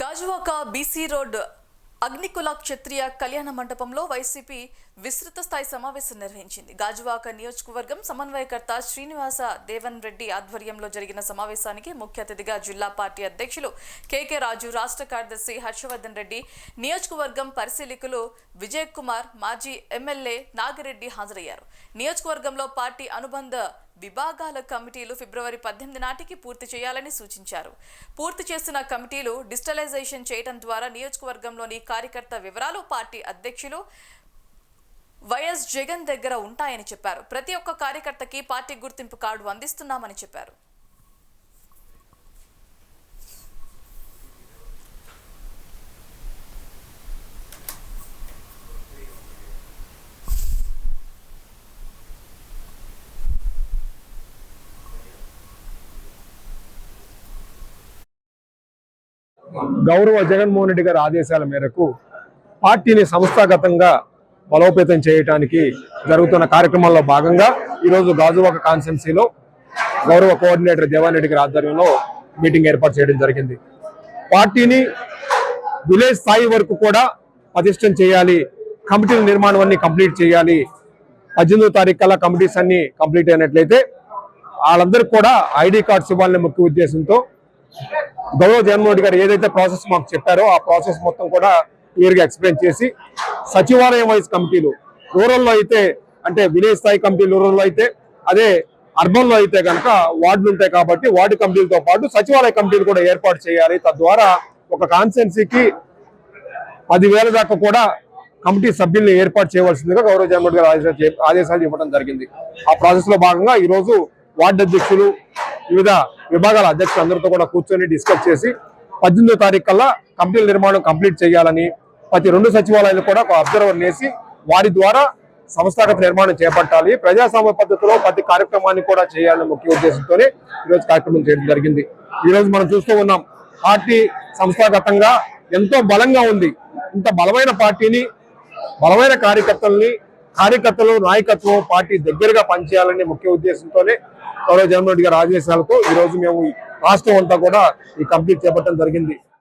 Gajuwaka BC road Agnikula Kshatriya కళ్యాణ మండపంలో YCP విస్తృత స్థాయి సమావేశం నిర్వహించింది. గాజువాక నియోజకవర్గం సమన్వయకర్త శ్రీనివాస దేవన్ రెడ్డి ఆధ్వర్యంలో జరిగిన సమావేశానికి ముఖ్య అతిథిగా జిల్లా పార్టీ అధ్యక్షులు కేకే రాజు రాష్ట్ర కార్యదర్శి హర్షవర్ధన్ రెడ్డి నియోజకవర్గం పరిశీలకులు విజయ్ కుమార్ మాజీ ఎమ్మెల్యే నాగిరెడ్డి హాజరయ్యారు. నియోజకవర్గంలో పార్టీ అనుబంధ విభాగాల కమిటీలు ఫిబ్రవరి పద్దెనిమిది నాటికి పూర్తి చేయాలని సూచించారు. పూర్తి చేస్తున్న కమిటీలు డిజిటలైజేషన్ చేయడం ద్వారా నియోజకవర్గంలోని కార్యకర్త వివరాలు పార్టీ అధ్యక్షులు వైఎస్ జగన్ దగ్గర ఉంటాయని చెప్పారు. ప్రతి ఒక్క కార్యకర్తకి పార్టీ గుర్తింపు కార్డు అందిస్తున్నామని చెప్పారు. గౌరవ జగన్మోహన్ రెడ్డి గారి ఆదేశాల మేరకు పార్టీని సంస్థాగతంగా బలోపేతం చేయడానికి జరుగుతున్న కార్యక్రమంలో భాగంగా ఈరోజు గాజువాక కాన్స్టెన్సీలో గౌరవ కోఆర్డినేటర్ దేవానరెడ్డి గారి ఆధ్వర్యంలో మీటింగ్ ఏర్పాటు చేయడం జరిగింది. పార్టీని విలేజ్ స్థాయి వరకు కూడా పటిష్టం చేయాలి కమిటీల నిర్మాణం అన్ని కంప్లీట్ చేయాలి. పద్దెనిమిదో తారీఖు కల్లా కమిటీస్ అన్ని కంప్లీట్ అయినట్లయితే వాళ్ళందరికీ కూడా ఐడి కార్డ్స్ ఇవ్వాలనే ముఖ్య ఉద్దేశంతో గౌరవ జగన్మోహన్ గారు ఏదైతే ప్రాసెస్ మాకు చెప్పారో ఆ ప్రాసెస్ మొత్తం కూడా క్లియర్గా ఎక్స్ప్లెయిన్ చేసి సచివాలయం వైజ్ కమిటీలు రూరల్లో అయితే అంటే విలేజ్ స్థాయి కమిటీలు రూరల్లో అయితే అదే అర్బన్లో అయితే కనుక వార్డులు ఉంటాయి కాబట్టి వార్డు కమిటీలతో పాటు సచివాలయ కమిటీలు కూడా ఏర్పాటు చేయాలి. తద్వారా ఒక కాన్స్టెన్సీకి పదివేల దాకా కూడా కమిటీ సభ్యుల్ని ఏర్పాటు చేయవలసిందిగా గౌరవ జగన్మోహన్ గారు ఆదేశాలు ఆదేశాలు ఇవ్వడం జరిగింది. ఆ ప్రాసెస్లో భాగంగా ఈరోజు వార్డు అధ్యక్షులు వివిధ విభాగాల అధ్యక్షులు అందరితో కూడా కూర్చొని డిస్కస్ చేసి పద్దెనిమిదో తారీఖు కల్లా కంపెనీల నిర్మాణం కంప్లీట్ చేయాలని ప్రతి రెండు సచివాలయాలు కూడా ఒక అబ్జర్వర్ నేసి వారి ద్వారా సంస్థాగత నిర్మాణం చేపట్టాలి. ప్రజాస్వామ్య పద్ధతిలో ప్రతి కార్యక్రమాన్ని కూడా చేయాలని ముఖ్య ఉద్దేశంతోనే ఈరోజు కార్యక్రమం చేయడం జరిగింది. ఈరోజు మనం చూస్తూ ఉన్నాం పార్టీ సంస్థాగతంగా ఎంతో బలంగా ఉంది. ఇంత బలమైన పార్టీని బలమైన కార్యకర్తల్ని కార్యకర్తలు నాయకత్వం పార్టీ దగ్గరగా పనిచేయాలనే ముఖ్య ఉద్దేశంతోనే గౌరవ జగన్మోహన్ రెడ్డి గారి ఆదేశాలతో ఈ రోజు మేము రాష్ట్రం అంతా కూడా ఈ కంప్లీట్ చేపట్టడం జరిగింది.